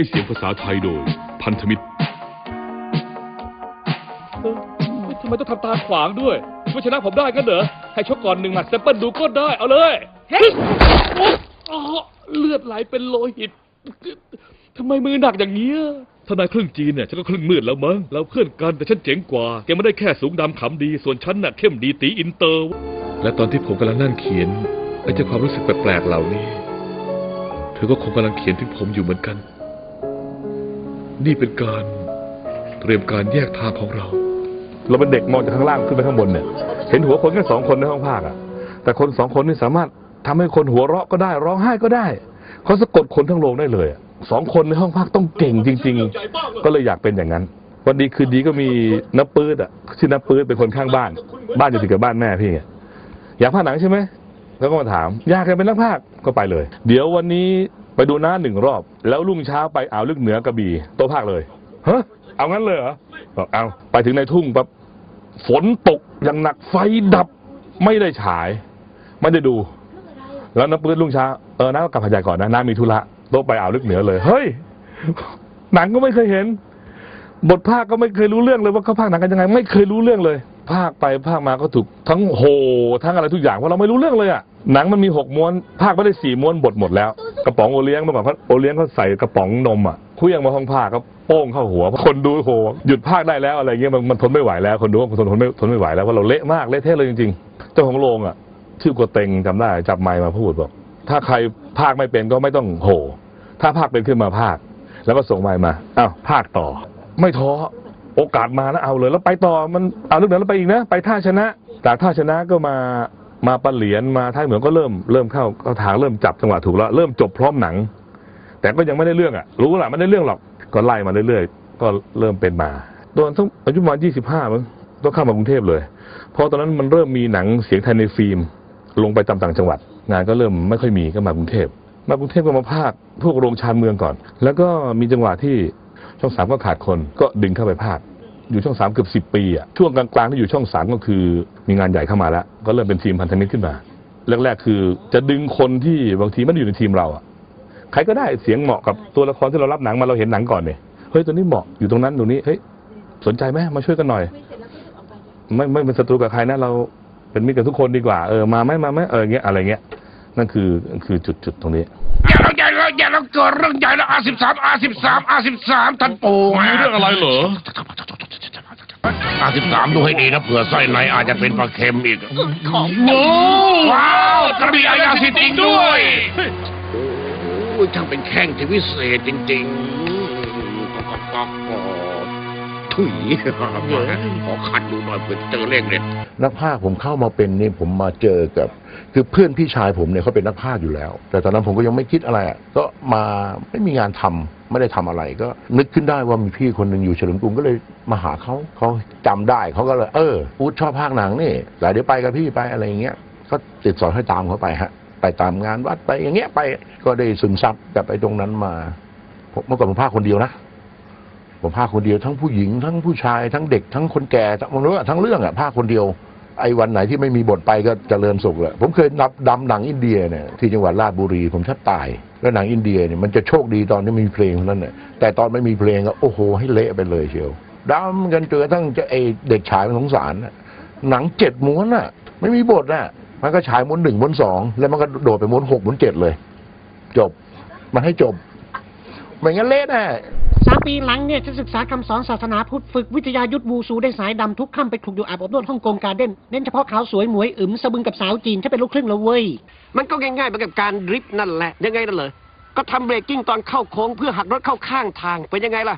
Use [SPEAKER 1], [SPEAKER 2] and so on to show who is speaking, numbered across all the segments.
[SPEAKER 1] ให้เสียงภาษาไทยโดย พันธมิตร
[SPEAKER 2] เออทำไมต้องทำตาขวางด้วยไม่ชนะผมได้กันเหรอ ให้ชกก่อนหนึ่งหมัดแซมเปิลดูก็ได้ เอาเลยเฮ้ยโอ๊ะอ๋อเลือดไหลเป็นโลหิตทำไมมือหนักอย่างเงี้ย ถ้านายครึ่งจีนเนี่ยฉันก็ครึ่งมืดแล้วมั้งเราเพื่อนกันแต่ฉันเจ๋งกว่า แกไม่ได้แค่สูงดำขำดี ส่วนฉันน่ะเข้มดีตีอินเตอร์ และตอนที่ผมกำลังนั่งเขียนไอ้เจ้าความรู้สึกแปลกๆเหล่านี้ เธอก็คงกำลังเขียนถึงผมอยู่เหมือนกัน นี่เป็นการเตรียมการแยกทางของเรา
[SPEAKER 3] เราเป็นเด็กมองจากข้างล่างขึ้นไปข้างบนเนี่ย เห็นหัวคนแค่สองคนในห้องภาคอะแต่คนสองคนนี่สามารถทำให้คนหัวเราะก็ได้ ร้องไห้ก็ได้เขาสะกดคนทั้งโรงได้เลยสองคนในห้องภาคต้องเก่งจริง ๆ ก็เลยอยากเป็นอย่างนั้นวันดีคืนดีก็มีน้าปื๊ดอะชื่อน้าปื๊ดเป็นคนข้างบ้าน บ้านอยู่ติดกับบ้านแม่พี่อยากภาคหนังใช่ไหมแล้วก็มาถาม อยากจะเป็นนักภาคก็ไปเลย เดี๋ยววันนี้ ไปดูหน้าหนึ่งรอบ แล้วรุ่งเช้าไปอ่าวลึกเหนือกระบี่โต๊ะภาคเลยฮะเอางั้นเลยเหรอบอกเอาไปถึงในทุ่งปั๊บฝนตกอย่างหนักไฟดับไม่ได้ฉาย ไม่ได้ดู แล้วน้ำปื้นลุงช้าเออน้าก็กลับหาดใหญ่ก่อนนะน้ามีธุระโต๊ะไปอ่าวลึกเหนือเลย เฮ้ย หนังก็ไม่เคยเห็น บทภาคก็ไม่เคยรู้เรื่องเลยว่าเขาภาคหนังกันยังไง ไม่เคยรู้เรื่องเลย ภาคไปภาคมาก็ถูกทั้งโหทั้งอะไรทุกอย่างเพราะเราไม่รู้เรื่องเลยอะหนังมันมีหกม้วน ภาคไม่ได้สี่ม้วนบทหมดแล้ว กระป๋องโอเลี้ยงเมื่อก่อนเขาโอเลี้ยงเขาใส่กระป๋องนมอะคลี้ยงมาห้องภาคก็โป้งเข้าหัว คนดูโหหยุดภาคได้แล้วอะไรเงี้ยมันมันทนไม่ไหวแล้ว คนดูว่าทนทนไม่ทนไม่ไหวแล้วเพราะเราเละมากเละเทะเลยจริงๆ เจ้าของโรงอะชื่อกัวเต็งจำได้จับไมค์มาพูดบอกถ้าใครภาคไม่เป็นก็ไม่ต้องโห ถ้าภาคเป็นขึ้นมาภาค แล้วก็ส่งไมค์มาอ้าวภาคต่อ ไม่ท้อโอกาสมาแล้วเอาเลยแล้วไปต่อมันเอาเรื่องนั้นแล้วไปอีกนะ ไปท่าชนะ จากท่าชนะก็มา มาปะเหลียนมาท่าเหมือนก็เริ่มเริ่มเข้าเข้าทางเริ่มจับจังหวะถูกแล้วเริ่มจบพร้อมหนัง แต่ก็ยังไม่ได้เรื่องอะ รู้แหละไม่ได้เรื่องหรอกก็ไล่มาเรื่อยๆก็เริ่มเป็นมาตอนสักอายุประมาณยี่สิบห้ามั้งต้องเข้ามากรุงเทพเลยพราะตอนนั้นมันเริ่มมีหนังเสียงไทยในฟิล์ม ลงไปตามต่างจังหวัด งานก็เริ่มไม่ค่อยมีก็มากรุงเทพมากรุงเทพก็มาภาคพวกโรงชานเมืองก่อน แล้วก็มีจังหวะที่ช่องสามก็ขาดคนก็ดึงเข้าไปภาค อยู่ช่องสามเกือบสิบปีอะช่วงกลางๆที่อยู่ช่องสามก็คือ มีงานใหญ่เข้ามาแล้ว ก็เริ่มเป็นทีมพันธมิตรขึ้นมาแรกๆคือ จะดึงคนที่บางทีไม่ได้อยู่ในทีมเราอะใครก็ได้เสียงเหมาะกับตัวละครที่เรารับหนังมาเราเห็นหนังก่อนเนี่ยเฮ้ยตัวนี้เหมาะอยู่ตรงนั้นตรงนี้เฮ้ยสนใจไหมมาช่วยกันหน่อย ไม่ไม่เป็นศัตรูกับใครนะเราเป็นมิตรกับทุกคนดีกว่าเออมาไหมมาไหมเอออย่างเงี้ยอะไรเงี้ยนั่นคือคือจุดจุดตรงนี้
[SPEAKER 4] อย่าแล้วอย่าแล้วอย่าแล้วเกิดเรื่องใหญ่แล้วอาสิบสามอาสิบสามอาสิบสามท่านปู่
[SPEAKER 1] มีเรื่องอะไรเหรอ
[SPEAKER 4] อาสิบสามดูให้ดีนะเผื่อไส้ในอาจจะเป็นปลาเค็มอีก
[SPEAKER 5] ของ
[SPEAKER 4] ว้าวกระบี่อายาสิทธิ์จริงด้วยโอ้ยช่างเป็นแข้งที่วิเศษจริงๆก็ก็ก็ก็ ถุยขอคัดดูหน่อยเผื่อเจอเลขเด็ด
[SPEAKER 6] นักภาคผมเข้ามาเป็นนี่ผมมาเจอกับ คือเพื่อนพี่ชายผมเนี่ยเขาเป็นนักภาคอยู่แล้ว แต่ตอนนั้นผมก็ยังไม่คิดอะไรอะก็มาไม่มีงานทำไม่ได้ทำอะไรก็นึกขึ้นได้ว่ามีพี่คนหนึ่งอยู่เฉลิมกรุงก็เลยมาหาเขาเขาจำได้เขาก็เลยเอออูดชอบภาคหนังนี่แต่เดี๋ยวไปกับพี่ไปอะไรอย่างเงี้ยก็ติดสอนให้ตามเขาไปฮะไปตามงานวัดไปอย่างเงี้ยไปก็ได้ซึมซับแต่ไปตรงนั้นมาผมเมื่อก่อนผมภาคคนเดียวนะ ผมภาคคนเดียวทั้งผู้หญิงทั้งผู้ชายทั้งเด็กทั้งคนแก่ทั้งมันว่าทั้งเรื่องอะภาคคนเดียว ไอ้วันไหนที่ไม่มีบทไปก็เจริญสุขเลยผมเคยนับดำหนังอินเดียเนี่ยที่จังหวัดราชบุรีผมแทบตาย แล้วหนังอินเดียเนี่ยมันจะโชคดีตอนที่มีเพลงเท่านั้นเนี่ยแต่ตอนไม่มีเพลงก็โอ้โหให้เละไปเลยเชียวดำกันเจอทั้งจะไอเด็กชายมันสงสารหนังเจ็ดม้วนน่ะ ไม่มีบทน่ะมันก็ฉายม้วนหนึ่งม้วนสองแล้วมันก็โดดไปม้วนหกม้วนเจ็ดเลย จบมันให้จบ ไม่งั้นเละแน่
[SPEAKER 5] สามปีหลังเนี่ยฉันศึกษาคำสอนศาสนาพุทธฝึกวิทยายุทธวูซูได้สายดำทุกค่ำไปถูกอยู่อาบอบนวดฮ่องกงการเด้นเน้นเฉพาะขาวสวยหมวยอึมสะบึงกับสาวจีนถ้าเป็นลูกครึ่งแล้วเว้ย
[SPEAKER 7] มันก็ง่ายๆเหมือนกับการดริฟต์นั่นแหละยังไงนั่นเลยก็ทำเบรกกิ้งตอนเข้าโค้งเพื่อหักรถเข้าข้างทางเป็นยังไงล่ะ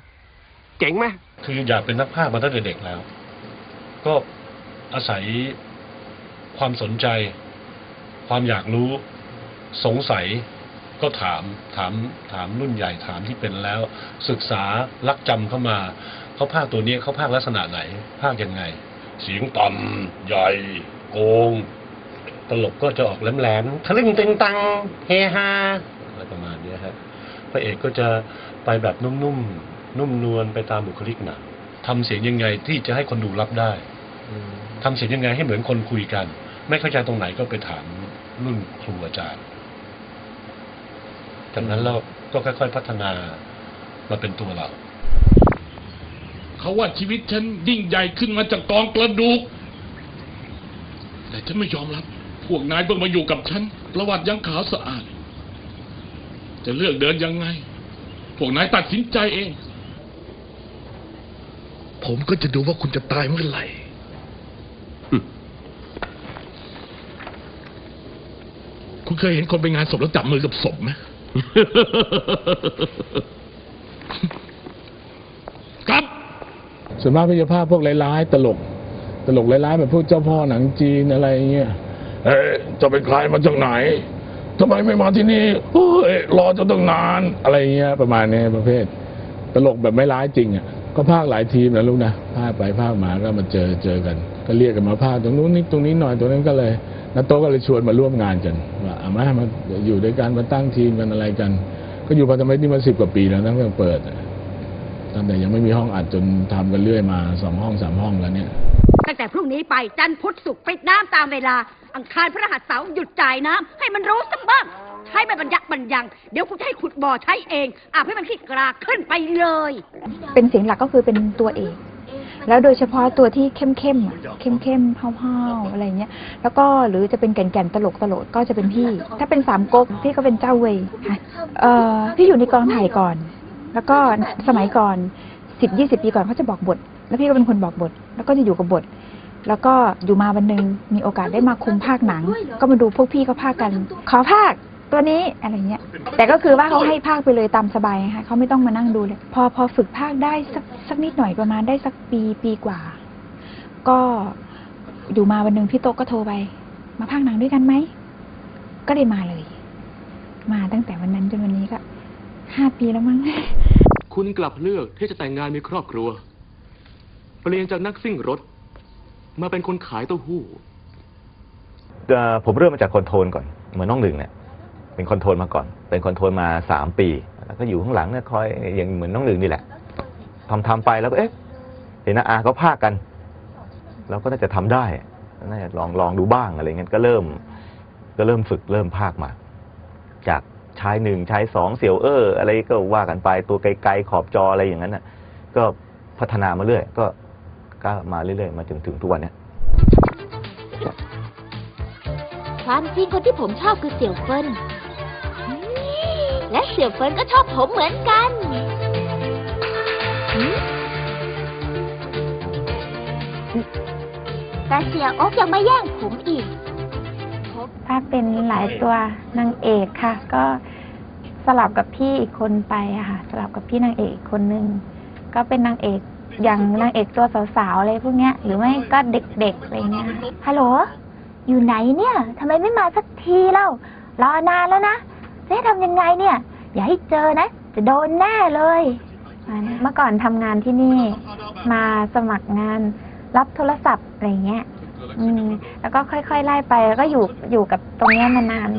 [SPEAKER 7] เจ๋งไหม
[SPEAKER 8] คืออยากเป็นนักภาคมาตั้งแต่เด็กแล้ว ก็อาศัยความสนใจ ความอยากรู้สงสัย ก็ถามถามถามรุ่นใหญ่ถามที่เป็นแล้ว ศึกษารักจำเข้ามาเขาภาคตัวนี้เขาภาคลักษณะไหน ภาคยังไง เสียงต่ำใหญ่โกง ตลกก็จะออกแหลมๆทะลึ่งตึงตังเฮฮาอะไรประมาณเนี้ยครับพระเอกก็จะไปแบบนุ่มๆนุ่มนวลไปตามบุคลิกหนังทำเสียงยังไงที่จะให้คนดูรับได้ทำเสียงยังไงให้เหมือนคนคุยกัน ไม่เข้าใจตรงไหนก็ไปถามรุ่นครูอาจารย์ จากนั้นเราก็ค่อยๆพัฒนามาเป็นตัวเรา
[SPEAKER 1] เขาว่าชีวิตฉันยิ่งใหญ่ขึ้นมาจากกองกระดูก แต่ฉันไม่ยอมรับ พวกนายต้องมาอยู่กับฉัน ประวัติยังขาวสะอาด จะเลือกเดินยังไง พวกนายตัดสินใจเอง
[SPEAKER 9] ผมก็จะดูว่าคุณจะตายเมื่อไหร่คุณเคยเห็นคนไปงานศพแล้วจับมือกับศพไหม ครับ
[SPEAKER 10] ส่วนมากพี่จภาพพวกร้ายๆตลก ตลกร้ายๆแบบพวกเจ้าพ่อหนังจีนอะไรเงี้ย
[SPEAKER 9] เอ๊ะจะเป็นใครมาจากไหนทำไมไม่มาที่นี่เฮ้ยรอจนตั้งนาน
[SPEAKER 10] อะไรเงี้ย ประมาณนี้ประเภท ตลกแบบไม่ร้ายจริงอะก็ภาคหลายทีมนะลูกนะภาคไปภาคมาก็มาเจอเจอกัน ก็เรียกกันมาภาคตรงนู้นนิดตรงนี้หน่อยตรงนั้นก็เลย นัตโตะก็เลยชวนมาร่วมงานกันว่าเอามามาอยู่ด้วยกันมาตั้งทีมกันอะไรกัน ก็อยู่พันธมิตรนี่มาสิบกว่าปีแล้วตั้งแต่เปิดอะตั้งแต่ยังไม่มีห้องอัดจนทำกันเรื่อยมาสองห้องสามห้องแล้วเนี่ย
[SPEAKER 11] ตั้งแต่พรุ่งนี้ไปจันทร์พุธศุกร์ปิดน้ำตามเวลา อังคารพระหัสเสาร์หยุดจ่ายน้ำให้มันรู้สักบ้างใช้ไม่บรรยักบรรยัง เดี๋ยวกูจะให้ขุดบ่อใช้เองอาบให้มันขี้กรากขึ้นไปเลย
[SPEAKER 12] เป็นเสียงหลักก็คือเป็นตัวเอก แล้วโดยเฉพาะตัวที่เข้มเข้มเข้มเข้มๆห้าวๆอะไรเงี้ย แล้วก็หรือจะเป็นแก่นแก่นๆตลกตลกก็จะเป็นพี่ ถ้าเป็นสามก๊กพี่ก็เป็นเจ้าเวยค่ะเอ่อพี่อยู่ในกองถ่ายก่อน แล้วก็สมัยก่อนสิบยี่สิบปีก่อนเขาจะบอกบท แล้วพี่ก็เป็นคนบอกบท แล้วก็จะอยู่กับบท แล้วก็อยู่มาวันหนึ่งมีโอกาสได้มาคุมภาคหนัง ก็มาดูพวกพี่เขาภาคกัน ขอภาค ตัวนี้อะไรเงี้ย แต่ก็คือว่าเขาให้ภาคไปเลยตามสบายนะคะเขาไม่ต้องมานั่งดูเลย พอพอฝึกภาคได้สักสักนิดหน่อยประมาณได้สักปีปีกว่า ก็อยู่มาวันหนึ่งพี่โต๊ะก็โทรไป มาภาคหนังด้วยกันไหมก็เลยมาเลย มาตั้งแต่วันนั้นจนวันนี้ก็ห้าปีแล้วมั้ง
[SPEAKER 13] คุณกลับเลือกที่จะแต่งงานมีครอบครัว เปลี่ยนจากนักซิ่งรถ มาเป็นคนขายเต้าหู้
[SPEAKER 14] เอ่อผมเริ่มมาจากคอนโทรลก่อน เหมือนน้องหนึ่งเนี่ย เป็นคอนโทรลมาก่อน เป็นคอนโทรลมาสามปี แล้วก็อยู่ข้างหลังเนี่ยคอยอย่างเหมือนน้องหนึ่งนี่แหละทำทำไปแล้วก็เอ๊ะเห็นนะอาเขาพากกัน เราก็น่าจะทำได้น่าจะลองลองดูบ้างอะไรเงี้ยก็เริ่ม ก็เริ่มฝึกเริ่มพากมา จากชายหนึ่งชายสองเสี่ยวเอออะไรก็ว่ากันไปตัวไกลๆขอบจออะไรอย่างนั้นน่ะ ก็พัฒนามาเรื่อยก็ก็มาเรื่อยๆ มาถึงถึงทุกวันเนี้ย
[SPEAKER 15] ความจริงคนที่ผมชอบคือเสี่ยวเฟิน และเสี่ยวเฟินก็ชอบผมเหมือนกันหืมแต่เสี่ยวโอ๊กยังไม่แย่งผมอีก
[SPEAKER 12] ภาคเป็นหลายตัวนางเอกค่ะ ก็สลับกับพี่อีกคนไปอะค่ะ สลับกับพี่นางเอกอีกคนนึงก็เป็นนางเอกอย่างนางเอกตัวสาวๆอะไรพวกเนี้ย หรือไม่ก็เด็กๆอะไรเงี้ยฮัลโหล อยู่ไหนเนี่ยทำไมไม่มาสักทีเล่ารอนานแล้วนะ จะให้ทำยังไงเนี่ย อย่าให้เจอนะ จะโดนแน่เลย เมื่อก่อนทำงานที่นี่ มาสมัครงานรับโทรศัพท์อะไรเงี้ย อืม แล้วก็ค่อยๆไล่ไป แล้วก็อยู่อยู่กับตรงเนี้ยมานาน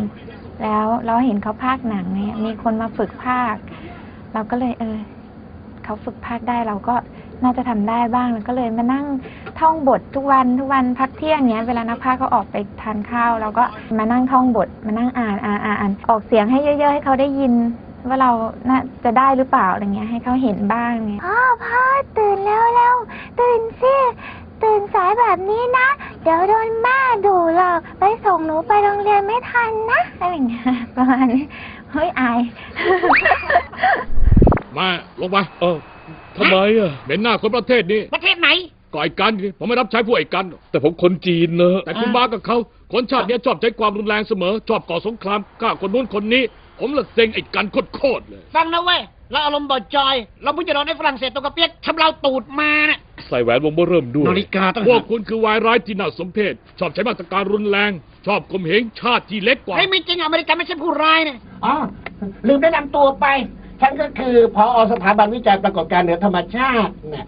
[SPEAKER 12] แล้วเราเห็นเขาพากย์หนังเนี่ย มีคนมาฝึกพากย์เราก็เลย เออเขาฝึกพากย์ได้เราก็น่าจะทำได้บ้างแล้วก็เลยมานั่ง ท่องบททุกวันทุกวันพักเที่ยงเนี้ยเวลานักพากย์เขาออกไปทานข้าวเราก็มานั่งท่องบทมานั่งอ่านอ่านอ่านอ่านออกเสียงให้เยอะ ๆ ให้เขาได้ยิน ว่าเราน่าจะได้หรือเปล่าอะไรเงี้ยให้เขาเห็นบ้างเนี่ย
[SPEAKER 15] พ่อพ่อตื่นแล้วแล้วตื่นสิตื่นสายแบบนี้นะ เดี๋ยวโดนแม่ดุหรอกไปส่งหนูไปโรงเรียนไม่ทันนะ
[SPEAKER 12] อะไรอย่างเงี้ยประมาณนี้เฮ้ยอาย
[SPEAKER 1] มาลงไปเออทำไมอะเหม็นหน้าคนประเทศนี้
[SPEAKER 2] ประเทศไหน
[SPEAKER 1] ก็ไอ้กันดิผมไม่รับใช้พวกไอ้กันแต่ผมคนจีนเนอะแต่คุณ
[SPEAKER 2] อ่า
[SPEAKER 1] มากับเขาคนชาติเนี้ยชอบใช้ความรุนแรงเสมอ ชอบก่อสงครามฆ่าคนนู้นคนนี้ ผมละเซ็งไอ้กันโคตรๆเลย
[SPEAKER 2] ฟังนะเว้ย เราอารมณ์บอดจอย เราเพิ่งจะโดนในฝรั่งเศสตกกระเปียกทำเราตูดมาเนี่ย
[SPEAKER 1] ใส่แหวนวงเบอร์เริ่มด้วย
[SPEAKER 2] นาฬิกาตั้ง
[SPEAKER 1] พวกคุณคือวายร้ายที่น่าสมเพชชอบใช้มาตรการรุนแรง ชอบข่มเหงชาติที่เล็กกว่า
[SPEAKER 2] เฮ้ยไม่จริงอเมริกันไม่ใช่ผู้ร้ายเนี่ย
[SPEAKER 7] อ๋อ ลืมแนะนำตัวไป ฉันก็คือพอสถาบันวิจัยปรากฏการณ์เหนือธรรมชาตินะ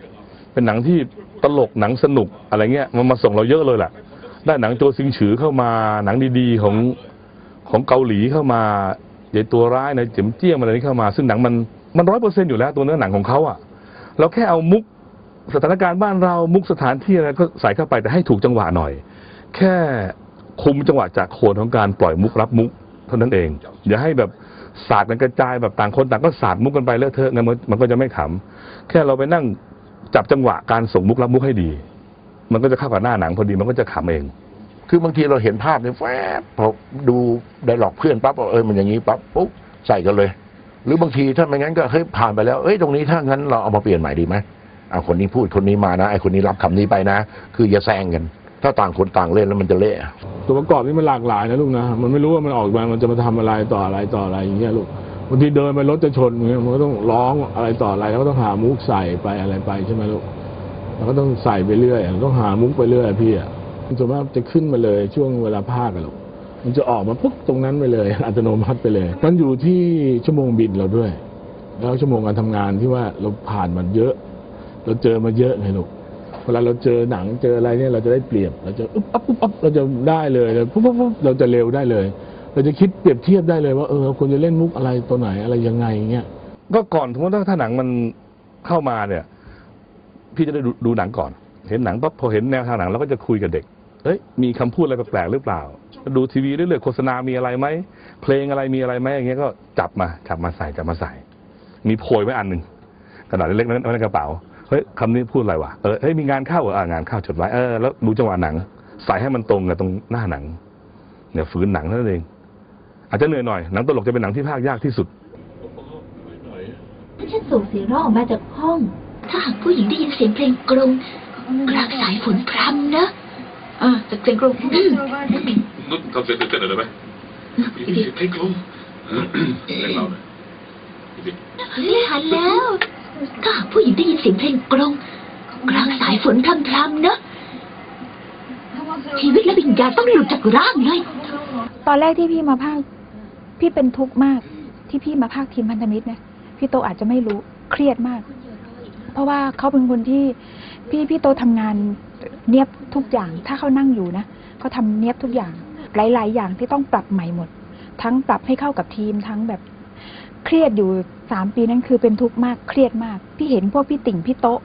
[SPEAKER 7] เป็
[SPEAKER 3] นหนังที่ตลกหนังสนุกอะไรเงี้ยมันมาส่งเราเยอะเลยแหละได้หนังโจซิงฉือเข้ามาหนังดีๆของของเกาหลีเข้ามาใหญ่ตัวร้ายในเจิมเจี้ยมอะไรนี้เข้ามา ซึ่งหนังมันมันร้อยเปอร์เซ็นอยู่แล้วตัวเนื้อหนังของเขาอะเราแค่เอามุกสถานการณ์บ้านเรามุกสถานที่อะไรก็ใส่เข้าไปแต่ให้ถูกจังหวะหน่อย แค่คุมจังหวะจากโคนของการปล่อยมุกรับมุกเท่านั้นเอง อย่าให้แบบสาดกันกระจายแบบต่างคนต่างก็ศาสาดมุกกันไปเลอะเทอะงั้นมันมันก็จะไม่ขำแค่เราไปนั่ง จับจังหวะการส่งมุกรับมุกให้ดี มันก็จะเข้ากับหน้าหนังพอดีมันก็จะขำเอง
[SPEAKER 6] คือบางทีเราเห็นภาพเนี่ยแวบพอดูได้หลอกเพื่อนปั๊บบอกเออมันอย่างนี้ปั๊บปุ๊บใส่กันเลย หรือบางทีถ้าไม่งั้นก็เฮ้ยผ่านไปแล้วเอ้ยตรงนี้ถ้างั้นเราเอามาเปลี่ยนใหม่ดีไหมเอาคนนี้พูดคนนี้มานะไอ้คนนี้รับคำนี้ไปนะ คืออย่าแซงกัน ถ้าต่างคนต่างเล่นแล้วมันจะเละ
[SPEAKER 10] ตัวประกอบนี่มันหลากหลายนะลูกนะมันไม่รู้ว่ามันออกมามันจะมาทำอะไรต่ออะไรต่ออะไรอย่างเงี้ยลูกบางทีเดินไปรถจะชนอย่างเงี้ยมันก็ต้องร้องอะไรต่ออะไรแล้วก็ต้องหามุกใส่ไปอะไรไปใช่ไหมลูกแล้วก็ต้องใส่ไปเรื่อยต้องหามุกไปเรื่อยพี่อะส่วนมากจะขึ้นมาเลยช่วงเวลาภาคกันลูกมันจะออกมาปุ๊บตรงนั้นไปเลย อัตโนมัติไปเลย มันอยู่ที่ชั่วโมงบินเราด้วย แล้วชั่วโมงการทำงานที่ว่าเราผ่านมันเยอะ เราเจอมาเยอะไงลูกเวลาเราเจอหนังเจออะไรเนี่ยเราจะได้เปรียบ เราจะอุ๊บอับอุ๊บอับเราจะได้เลยเราปุ๊บปุ๊บเราจะเร็วได้เลย เราจะคิดเปรียบเทียบได้เลยว่าเออควรจะเล่นมุกอะไรตัวไหนอะไรยังไงเงี้ย
[SPEAKER 3] ก็ก่อนสมมติว่าถ้าหนังมันเข้ามาเนี่ย พี่จะได้ดูดูหนังก่อน เห็นหนังปั๊บพอเห็นแนวทางหนังเราก็จะคุยกับเด็กเอ้ยมีคำพูดอะไรแปลกๆหรือเปล่า ดูทีวีเรื่อยๆโฆษณามีอะไรไหมเพลงอะไรมีอะไรไหมอย่างเงี้ยก็จับมาจับมาใส่จับมาใส่ มีโพยไว้อันหนึ่งกระดาษเล็กๆนั้นไว้ในกระเป๋าเฮ้ยคำนี้พูดอะไรวะเออเฮ้ยมีงานเข้าเหรออ่างานเข้าจดไว้เออแล้วดูจังหวะหนัง ใส่ให้มันตรงกับตรงหน้าหนังเนี่ยฝืนหนังเท่นั้นเอง อาจจะเหนื่อยหน่อยหนังตลกจะเป็นหนังที่ภาคยากที่สุด
[SPEAKER 15] ถ้าฉันส่งเสียงร้องออกมาจากห้อง ถ้าหากผู้หญิงได้ยินเสียงเพลงกรงกลางสายฝนพรำนะอ่าจากเสียงกรงอืม
[SPEAKER 3] นุชทำเสียงตื่นเต้นหน่อยได้ไหมเพลงกลมเพลงเราเลย
[SPEAKER 15] ไม่ทันแล้วถ้าหากผู้หญิงได้ยินเสียงเพลงกรงกลางสายฝนพรำพรำๆนะชีวิตและวิญญาณต้องหลุดจากร่างเลย
[SPEAKER 16] ตอนแรกที่พี่มาภาค พี่เป็นทุกข์มากที่พี่มาภาคทีมพันธมิตรเนี่ยพี่โตอาจจะไม่รู้เครียดมาก เพราะว่าเขาเป็นคนที่พี่พี่โตทำงานเนียบทุกอย่าง ถ้าเขานั่งอยู่นะเขาทำเนียบทุกอย่าง หลาย ๆ อย่างที่ต้องปรับใหม่หมด ทั้งปรับให้เข้ากับทีมทั้งแบบเครียดอยู่สามปีนั้นคือเป็นทุกข์มากเครียดมาก พี่เห็นพวกพี่ติ่งพี่โตะ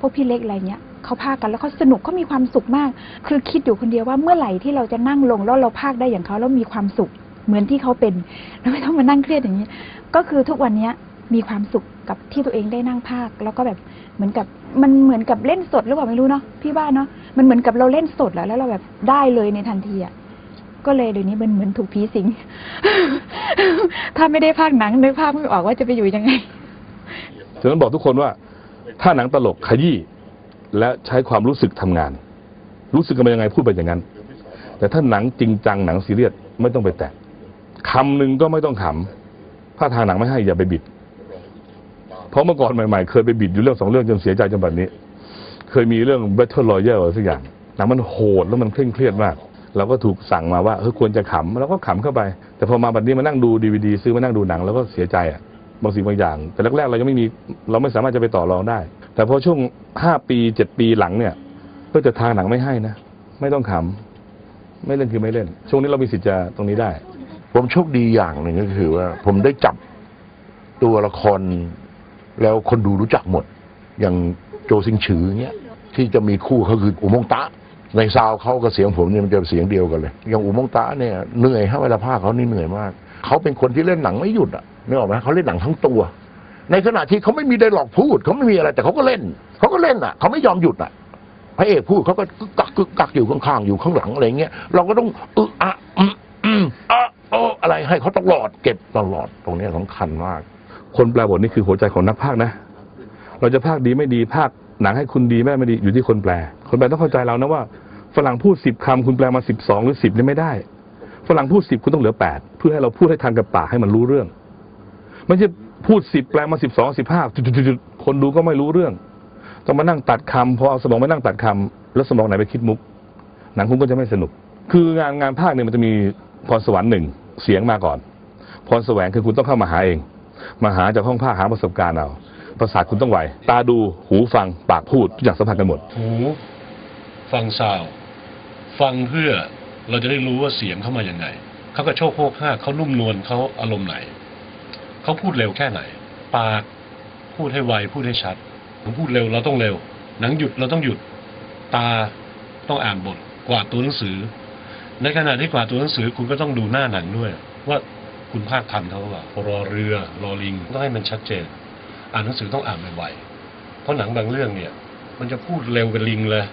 [SPEAKER 16] พวกพี่เล็กอะไรเงี้ยเขาพากันแล้วเขาสนุกเขามีความสุขมาก คือคิดอยู่คนเดียวว่าเมื่อไหร่ที่เราจะนั่งลงแล้วเราพากได้อย่างเขาแล้วมีความสุข เหมือนที่เขาเป็นแล้วไม่ต้องมานั่งเครียดอย่างนี้ ก็คือทุกวันเนี้ยมีความสุขกับที่ตัวเองได้นั่งพากย์แล้วก็แบบเหมือนกับมันเหมือนกับเล่นสดหรือเปล่าไม่รู้เนาะพี่ว่าเนาะมันเหมือนกับเราเล่นสดแล้วแล้วเราแบบได้เลยในทันทีอะก็เลยเดี๋ยวนี้มันเหมือนถูกผีสิง ถ้าไม่ได้พากย์หนังนึกภาพไม่ออกว่าจะไปอยู่ยังไง
[SPEAKER 3] ฉะนั้นบอกทุกคนว่า ถ้าหนังตลกขยี้และใช้ความรู้สึกทำงาน รู้สึกกันเป็นยังไงพูดไปอย่างนั้น แต่ถ้าหนังจริงจังหนังซีเรียสไม่ต้องไปแตะ คำหนึ่งก็ไม่ต้องขำถ้าทางหนังไม่ให้อย่าไปบิด เพราะเมื่อก่อนใหม่ๆ เคยไปบิดอยู่เรื่องสองเรื่องจนเสียใจจนแบบนี้ เคยมีเรื่อง Battle Royale อะไรสักอย่างหนังมันโหดแล้วมันเคร่งเครียดมากเราก็ถูกสั่งมาว่าเออควรจะขำเราก็ขำเข้าไป แต่พอมาแบบนี้มานั่งดูดีวดีซื้อมานั่งดูหนังแล้วก็เสียใจอะบางสิ่งบางอย่าง แต่แรกๆเรายังไม่มีเราไม่สามารถจะไปต่อรองได้ แต่พอช่วงห้าปีเจ็ดปีหลังเนี่ย ก็จะทางหนังไม่ให้นะ ไม่ต้องขำไม่เล่นคือไม่เล่น ช่วงนี้เรามีสิทธิ์จะตรงนี้ได้
[SPEAKER 6] ผมโชคดีอย่างหนึ่งก็คือว่า ผมได้จับตัวละครแล้วคนดูรู้จักหมด อย่างโจซิงฉือเงี้ยที่จะมีคู่เขาคืออุโมงตะ ในซาวเขากับเสียงผมเนี่ยมันจะเสียงเดียวกันเลย อย่างอุโมงตะเนี่ยเหนื่อยฮะเวลาภาคเขานี่เหนื่อยมากเขาเป็นคนที่เล่นหนังไม่หยุดอะนึกออกไหมเขาเล่นหนังทั้งตัว ในขณะที่เขาไม่มีไดร็อกพูดเขาไม่มีอะไร แต่เขาก็เล่นเขาก็เล่นอะเขาไม่ยอมหยุดอะพระเอกพูดเขาก็กักกักอยู่ข้างๆอยู่ข้างหลังอะไรเงี้ยเราก็ต้องอึอะอืมอืมอะ โอะอะไรให้เขาตลอดเก็บตลอดตรงนี้ยสำคัญมาก
[SPEAKER 3] คนแปลบทนี่คือหัวใจของนักพากนะ เราจะพากดีไม่ดีพากหนังให้คุณดีไม่ไม่ดีอยู่ที่คนแปล คนแปลต้องเข้าใจเรานะว่าฝรั่งพูดสิบคำคุณแปลมาสิบสองหรือสิบนี่ไม่ได้ฝรั่งพูดสิบคุณต้องเหลือแปดเพื่อให้เราพูดให้ทันกับปากให้มันรู้เรื่องไม่ใช่พูดสิบแปลมาสิบสองสิบห้าจุดๆคนดูก็ไม่รู้เรื่อง ต้องมานั่งตัดคำพอเอาสมองมานั่งตัดคำแล้วสมองไหนไปคิดมุก หนังคุณก็จะไม่สนุก คืองานงานภาคเนี่ยมันจะมีพรสวรรค์หนึ่งเสียงมาก่อน พรแสวงคือคุณต้องเข้ามาหาเอง มาหาจากห้องภาคหาประสบการณ์เอาประสาทคุณต้องไหว ตาดูหูฟังปากพูดทุกอย่างสัมพันธ์กันหมด
[SPEAKER 8] หูฟังซาวฟังเพื่อเราจะได้รู้ว่าเสียงเข้ามาอย่างไงเขากระโชกโคกห้าเขานุ่มนวลเขาอารมณ์ไหนเขาพูดเร็วแค่ไหน ปากพูดให้ไวพูดให้ชัดผมพูดเร็วเราต้องเร็ว หนังหยุดเราต้องหยุดตาต้องอ่านบทกวาดตัวหนังสือ ในขณะที่กวาดตัวหนังสือคุณก็ต้องดูหน้าหนังด้วย ว่าคุณภาคทันเขาหรือเปล่า รอเรือรอลิงต้องให้มันชัดเจน อ่านหนังสือต้องอ่านไวๆเพราะหนังบางเรื่องเนี่ย มันจะพูดเร็วเป็นลิงเลย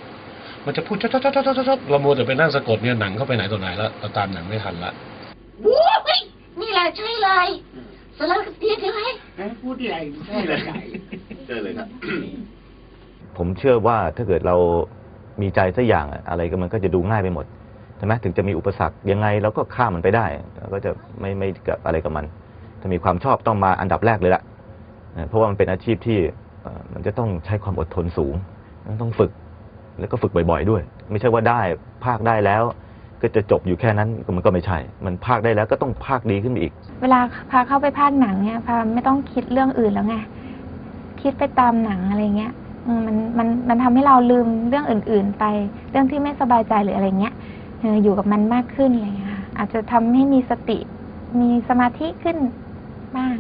[SPEAKER 8] มันจะพูดชัดๆๆๆๆเรามัวแต่ไปนั่งสะกดเนี่ยหนังเข้าไปไหนตัวไหนแล้วเราตามหนังไม่ทันละ
[SPEAKER 17] ว้าวเฮ้ยนี่แหละใช่เลยสลับกับเตียใช่ไหม
[SPEAKER 7] พูดใหญ่ใช่เลย
[SPEAKER 18] เจอเลยครับ
[SPEAKER 14] ผมเชื่อว่าถ้าเกิดเรามีใจสักอย่างอะอะไรก็มันก็จะดูง่ายไปหมด ใช่ไหมถึงจะมีอุปสรรคยังไงเราก็ข้ามมันไปได้เราก็จะไม่ไม่กับอะไรกับมัน ถ้ามีความชอบต้องมาอันดับแรกเลยละนะเพราะว่ามันเป็นอาชีพที่มันจะต้องใช้ความอดทนสูง ต้องฝึก แล้วก็ฝึกบ่อย ๆ ด้วย ไม่ใช่ว่าได้ภาคได้แล้ว ก็จะจบอยู่แค่นั้นมันก็ไม่ใช่ มันภาคได้แล้วก็ต้องภาคดีขึ้นอีก
[SPEAKER 12] เวลาพาเข้าไปพากย์หนังเนี่ยพาไม่ต้องคิดเรื่องอื่นแล้วไงคิดไปตามหนังอะไรเงี้ยมันมันมันทำให้เราลืมเรื่องอื่น ๆ ไปเรื่องที่ไม่สบายใจหรืออะไรเงี้ย อยู่กับมันมากขึ้นอะไรเงี้ยค่ะอาจจะทำให้มีสติมีสมาธิขึ้นบ้าง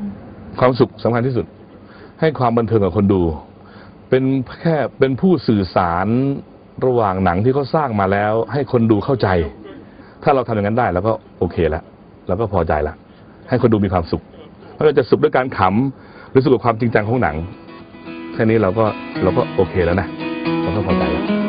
[SPEAKER 3] ความสุขสำคัญที่สุด ให้ความบันเทิงกับคนดู เป็นแค่เป็นผู้สื่อสารระหว่างหนังที่เขาสร้างมาแล้ว ให้คนดูเข้าใจ ถ้าเราทำอย่างนั้นได้เราก็โอเคแล้วเราก็พอใจละให้คนดูมีความสุขไม่ว่าจะสุขด้วยการขำหรือสุขกับความจริงจังของหนังแค่นี้เราก็เราก็โอเคแล้วนะเราก็พอใจแล้ว